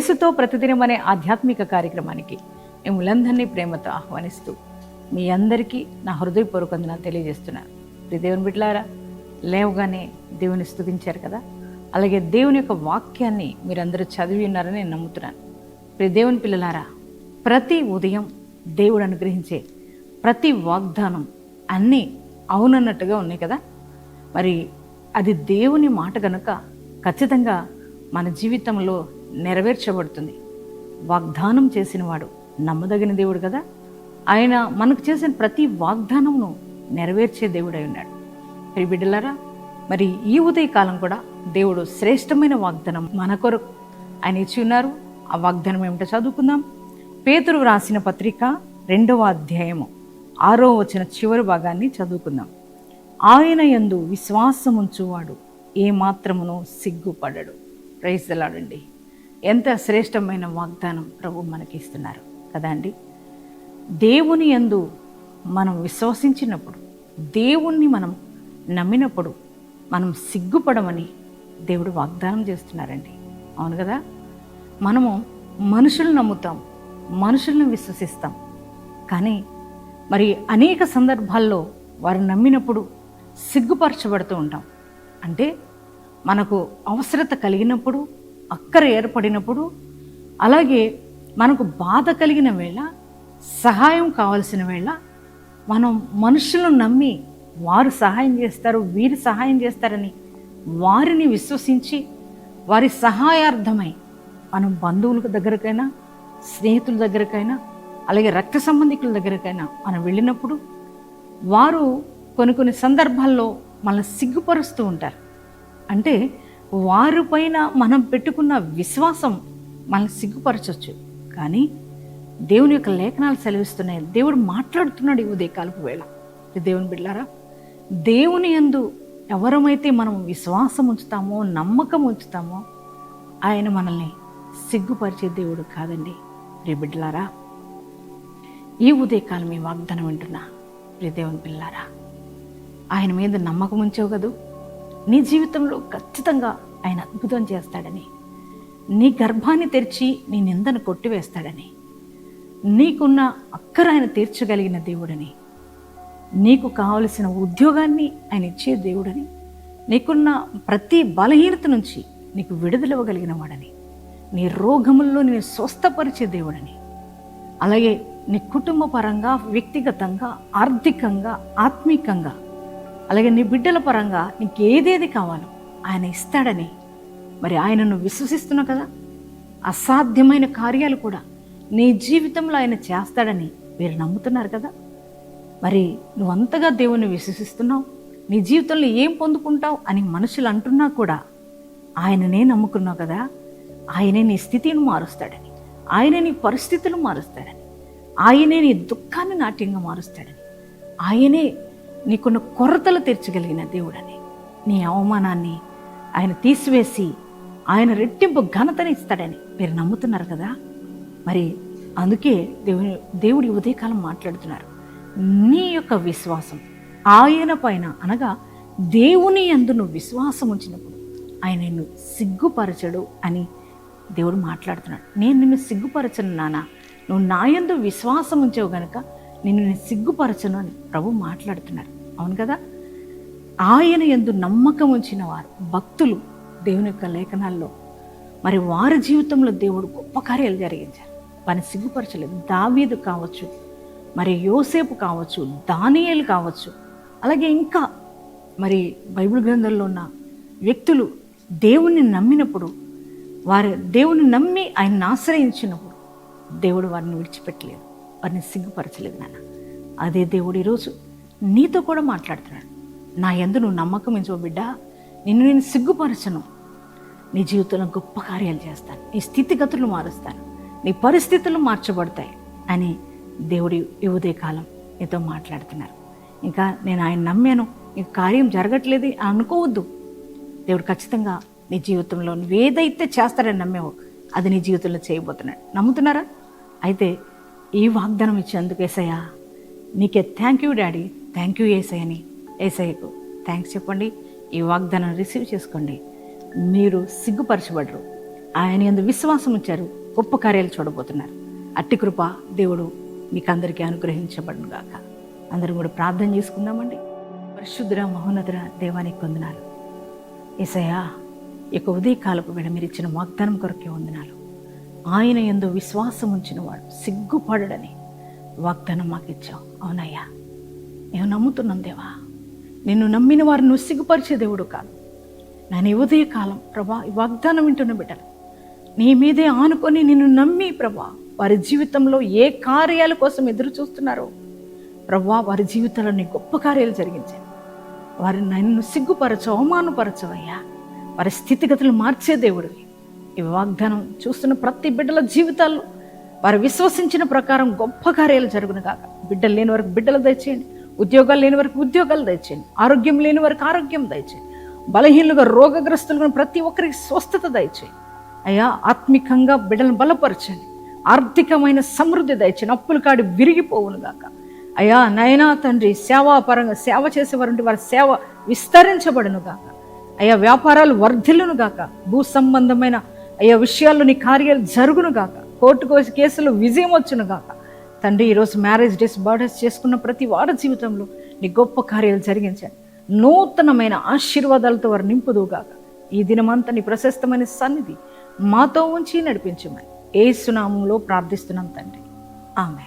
యేసుతో ప్రతిదినం అనే ఆధ్యాత్మిక కార్యక్రమానికి మిమ్మల్ందరినీ ప్రేమతో ఆహ్వానిస్తూ మీ అందరికీ నా హృదయపూర్వక వందనాలు తెలియజేస్తున్నాను. ప్రియ దేవుని బిడ్డలారా లేవగానే దేవుని స్థుతించారు కదా? అలాగే దేవుని యొక్క వాక్యాన్ని మీరందరూ చదివి ఉన్నారని నేను నమ్ముతున్నాను. ప్రియ దేవుని పిల్లలారా ప్రతి ఉదయం దేవుడు అనుగ్రహించే ప్రతి వాగ్దానం అన్నీ అవునన్నట్టుగా ఉన్నాయి కదా? మరి అది దేవుని మాట కనుక ఖచ్చితంగా మన జీవితంలో నెరవేర్చబడుతుంది. వాగ్దానం చేసినవాడు నమ్మదగిన దేవుడు కదా? ఆయన మనకు చేసిన ప్రతి వాగ్దానమును నెరవేర్చే దేవుడై ఉన్నాడు. ప్రియ బిడ్డలారా మరి ఈ ఉదయకాలం కూడా దేవుడు శ్రేష్టమైన వాగ్దానం మన కొరకు ఆయన ఇచ్చి ఉన్నారు. ఆ వాగ్దానం ఏమిటో చదువుకుందాం. పేతురు రాసిన పత్రిక రెండవ అధ్యాయము ఆరో వచ్చిన చివరి భాగాన్ని చదువుకుందాం. ఆయన యందు విశ్వాసముంచువాడు ఏ సిగ్గుపడడు. ప్రైజ్లాడండి ఎంత శ్రేష్టమైన వాగ్దానం ప్రభు మనకి ఇస్తున్నారు కదా అండి? దేవుని యందు మనం విశ్వసించినప్పుడు దేవుణ్ణి మనం నమ్మినప్పుడు మనం సిగ్గుపడమని దేవుడు వాగ్దానం చేస్తున్నారండి. అవును కదా? మనము మనుషులను నమ్ముతాం మనుషులను విశ్వసిస్తాం. కానీ మరి అనేక సందర్భాల్లో వారు నమ్మినప్పుడు సిగ్గుపరచబడుతూ ఉంటాం. అంటే మనకు అవసరత కలిగినప్పుడు అక్కర ఏర్పడినప్పుడు అలాగే మనకు బాధ కలిగిన వేళ సహాయం కావలసిన వేళ మనం మనుషులను నమ్మి వారు సహాయం చేస్తారు వీరు సహాయం చేస్తారని వారిని విశ్వసించి వారి సహాయార్థమై మనం బంధువుల దగ్గరకైనా స్నేహితుల దగ్గరకైనా అలాగే రక్త సంబంధికుల దగ్గరకైనా మనం వెళ్ళినప్పుడు వారు కొన్ని కొన్ని సందర్భాల్లో మనల్ని సిగ్గుపరుస్తూ ఉంటారు. అంటే వారిపైన మనం పెట్టుకున్న విశ్వాసం మనల్ని సిగ్గుపరచవచ్చు కానీ దేవుని యొక్క లేఖనాలు సెలవిస్తున్నాయి. దేవుడు మాట్లాడుతున్నాడు ఈ ఉదయకాలపు వేళ. దేవుని బిడ్డారా దేవుని యందు ఎవరమైతే మనం విశ్వాసం ఉంచుతామో నమ్మకం ఉంచుతామో ఆయన మనల్ని సిగ్గుపరిచే దేవుడు కాదండి. రే బిడ్డలారా ఈ ఉదయకాలం మీ వాగ్దానం వింటున్నా. రే దేవుని పిల్లారా ఆయన మీద నమ్మకం ఉంచావు కదూ? నీ జీవితంలో ఖచ్చితంగా ఆయన అద్భుతం చేస్తాడని నీ గర్భాన్ని తెరిచి నీ నిందను కొట్టివేస్తాడని నీకున్న అక్కర ఆయన తీర్చగలిగిన దేవుడని నీకు కావలసిన ఉద్యోగాన్ని ఆయన ఇచ్చే దేవుడని నీకున్న ప్రతి బలహీనత నుంచి నీకు విడుదలవ్వగలిగిన వాడని నీ రోగముల్లో నేను స్వస్థపరిచే దేవుడని అలాగే నీ కుటుంబ పరంగా వ్యక్తిగతంగా ఆర్థికంగా ఆత్మీకంగా అలాగే నీ బిడ్డల పరంగా నీకు ఏదేది కావాలో ఆయన ఇస్తాడని. మరి ఆయనను విశ్వసిస్తున్నావు కదా? అసాధ్యమైన కార్యాలు కూడా నీ జీవితంలో ఆయన చేస్తాడని మీరు నమ్ముతున్నారు కదా? మరి నువ్వు అంతగా దేవుని విశ్వసిస్తున్నావు? నీ జీవితంలో ఏం పొందుకుంటావు అని మనుషులు అంటున్నా కూడా ఆయననే నమ్ముకున్నావు కదా? ఆయనే నీ స్థితిని మారుస్తాడని ఆయనే నీ పరిస్థితులు మారుస్తాడని ఆయనే నీ దుఃఖాన్ని నాట్యంగా మారుస్తాడని ఆయనే నీకున్న కొరతలు తీర్చగలిగిన దేవుడని. నీ అవమానాన్ని ఆయన తీసివేసి ఆయన రెట్టింపు ఘనతని ఇస్తాడని మీరు నమ్ముతున్నారు కదా? మరి అందుకే దేవుని దేవుడి ఉదయకాలం మాట్లాడుతున్నారు. నీ యొక్క విశ్వాసం ఆయన పైన అనగా దేవుని యందు నువ్వు విశ్వాసం ఉంచినప్పుడు ఆయన నిన్ను సిగ్గుపరచడు అని దేవుడు మాట్లాడుతున్నాడు. నేను నిన్ను సిగ్గుపరచను నానా. నువ్వు నా యందు విశ్వాసం ఉంచావు గనక నిన్ను నేను సిగ్గుపరచను అని ప్రభు మాట్లాడుతున్నారు. అవును కదా? ఆయన ఎందు నమ్మకం ఉంచిన వారు భక్తులు దేవుని యొక్క లేఖనాల్లో. మరి వారి జీవితంలో దేవుడు గొప్ప కార్యాలు జరిగించారు. వారిని సిగ్గుపరచలేదు. దావీదు కావచ్చు మరి యోసేపు కావచ్చు దానియేలు కావచ్చు అలాగే ఇంకా మరి బైబిల్ గ్రంథంలో ఉన్న వ్యక్తులు దేవుణ్ణి నమ్మినప్పుడు వారు దేవుని నమ్మి ఆయన్ని ఆశ్రయించినప్పుడు దేవుడు వారిని విడిచిపెట్టలేదు. అని సిగ్గుపరచలేదు నాన్న. అదే దేవుడు ఈరోజు నీతో కూడా మాట్లాడుతున్నాడు. నా ఎందు నువ్వు నమ్మకం ఎంచో బిడ్డ. నిన్ను నేను సిగ్గుపరచను. నీ జీవితంలో గొప్ప కార్యాలు చేస్తాను. నీ స్థితిగతులు మారుస్తాను. నీ పరిస్థితులు మార్చబడతాయి అని దేవుడి యువదే కాలం నీతో మాట్లాడుతున్నారు. ఇంకా నేను ఆయన నమ్మాను. ఈ కార్యం జరగట్లేదు అనుకోవద్దు. దేవుడు ఖచ్చితంగా నీ జీవితంలో నువ్వు ఏదైతే చేస్తాడని నమ్మేవో అది నీ జీవితంలో చేయబోతున్నాడు. నమ్ముతున్నారా? అయితే ఈ వాగ్దానం ఇచ్చేందుకు ఏసయ్యా. నీకే thank you daddy. Thank you ఏసయ్యని. ఏసయ్యకు థ్యాంక్స్ చెప్పండి. ఈ వాగ్దానం రిసీవ్ చేసుకోండి. మీరు సిగ్గుపరచబడరు. ఆయన ఎందు విశ్వాసం ఇచ్చారు గొప్ప కార్యాలు చూడబోతున్నారు. అట్టి కృప దేవుడు మీకు అందరికీ అనుగ్రహించబడును గాక. అందరం కూడా ప్రార్థన చేసుకుందామండి. పరిశుద్ధ్ర మహోన్నతుర దేవానికి వందనాలు. ఏసయ్యా ఇక ఉదయకాలపు వేళ మీరు ఇచ్చిన వాగ్దానం కొరకే వందనాలు. ఆయన ఎందు విశ్వాసం ఉంచిన వాడు సిగ్గుపడడని వాగ్దానం మాకు ఇచ్చావు అవునయ్యా మేము నమ్ముతున్నాం దేవా. నిన్ను నమ్మిన వారిని నువ్వు సిగ్గుపరిచే దేవుడు కాదు. నేను ఉదయ కాలం ప్రభా ఈ వాగ్దానం వింటున్న బిడ్డలు నీ మీదే ఆనుకొని నిన్ను నమ్మి ప్రభా వారి జీవితంలో ఏ కార్యాల కోసం ఎదురు చూస్తున్నారో ప్రభా వారి జీవితంలో నీ గొప్ప కార్యాలు జరిగించాను వారిని నన్ను సిగ్గుపరచు అవమానపరచవయ్యా వారి స్థితిగతులు మార్చే దేవుడివి. ఈ వాగ్దానం చూస్తున్న ప్రతి బిడ్డల జీవితాల్లో వారు విశ్వసించిన ప్రకారం గొప్ప కార్యాలు జరుగును కాక బిడ్డలు లేని వరకు బిడ్డలు దయచేయండి. ఉద్యోగాలు లేని వరకు ఉద్యోగాలు దయచేయండి. ఆరోగ్యం లేని వరకు ఆరోగ్యం దయచేయండి. బలహీనులుగా రోగగ్రస్తులుగా ప్రతి ఒక్కరికి స్వస్థత దయచేయండి. అయ్యా ఆత్మికంగా బిడ్డలను బలపరచండి. ఆర్థికమైన సమృద్ధి దయచేయండి. అప్పులు కాడి విరిగిపోవును గాక. అయ్యా నయనా తండ్రి సేవాపరంగా సేవ చేసేవారంటే వారి సేవ విస్తరించబడును గాక. అయ్యా వ్యాపారాలు వర్ధిల్లును గాక. భూ సంబంధమైన అయ్యా విషయాల్లో నీ కార్యాలు జరుగును గాక. కోర్టు కోసి కేసులు విజయం వచ్చును గాక. తండ్రి ఈరోజు మ్యారేజ్ డేస్ బర్త్డేస్ చేసుకున్న ప్రతి వారి జీవితంలో నీ గొప్ప కార్యాలు జరిగించాను నూతనమైన ఆశీర్వాదాలతో వారు నింపుదుగాక ఈ దినమంతా నీ ప్రశస్తమైన సన్నిధి మాతో ఉంచి నడిపించమని ఏ సునామంలో ప్రార్థిస్తున్నాం తండ్రి. ఆమె